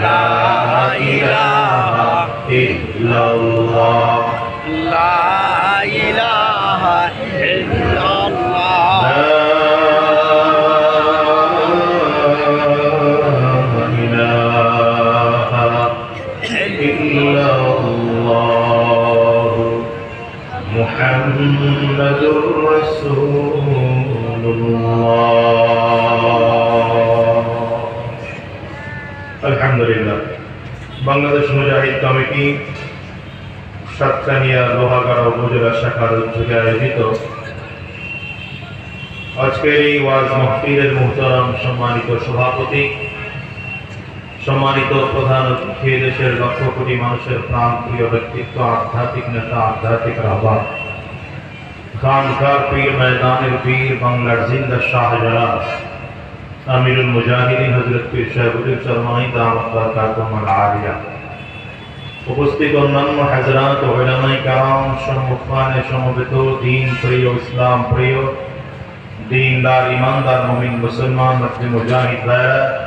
لا إله إلا الله لا إله محمد رسول الله الحمد لله বাংলাদেশ মুজাহিদ committee Satkania Lohagara উপজেলা শাখার উদ্যোগে আয়োজিত আজকের এই ওয়াজ মাহফিলের মুহতারাম সম্মানিত সভাপতি সম্মানিত প্রধান অতিথি দেশের লক্ষ কোটি মানুষের প্রাণ প্রিয় ব্যক্তিত্ব আধ্যাত্মিক নেতা আধ্যাত্মিক خانکار پیر میدان پیر بنگلڑ زندہ شاہ جراز امیر المجاہدین حضرت پیر شہب الفرمائی دعوت برکاتم العالیہ۔ مبستگنن و حضرات و علماء کرام، شم اخوان شم بتو، دین پریو، اسلام پریو، دین دار ایمان دار مومن مسلمان مجاہد بیرہ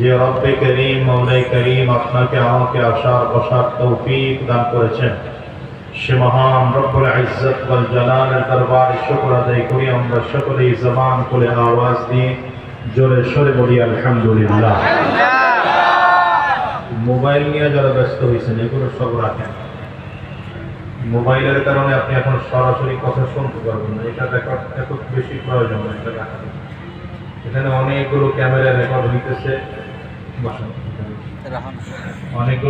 যে রব্বে করিম, মৌলাই করিম আপনাকে আমাকে আসার বসার তৌফিক দান করেছেন। সে মহান রব্বুল ইজ্জত ওয়াল জালালের দরবারে শুকর আদায় করি। আমরা সকলেই জবান খুলে আওয়াজ দিয়ে জোরে সরে বলি, আলহামদুলিল্লাহ। মোবাইল নিয়ে যারা ব্যস্ত হয়েছেন, এগুলো সব রাখেন। মোবাইলের কারণে আপনি এখন সরাসরি কথা শুনতে পারবেন না। এটা রেকর্ড এত বেশি প্রয়োজন এটা রাখা এখানে অনেকগুলো ক্যামেরা রেকর্ড হইতেছে। অনেকগুলো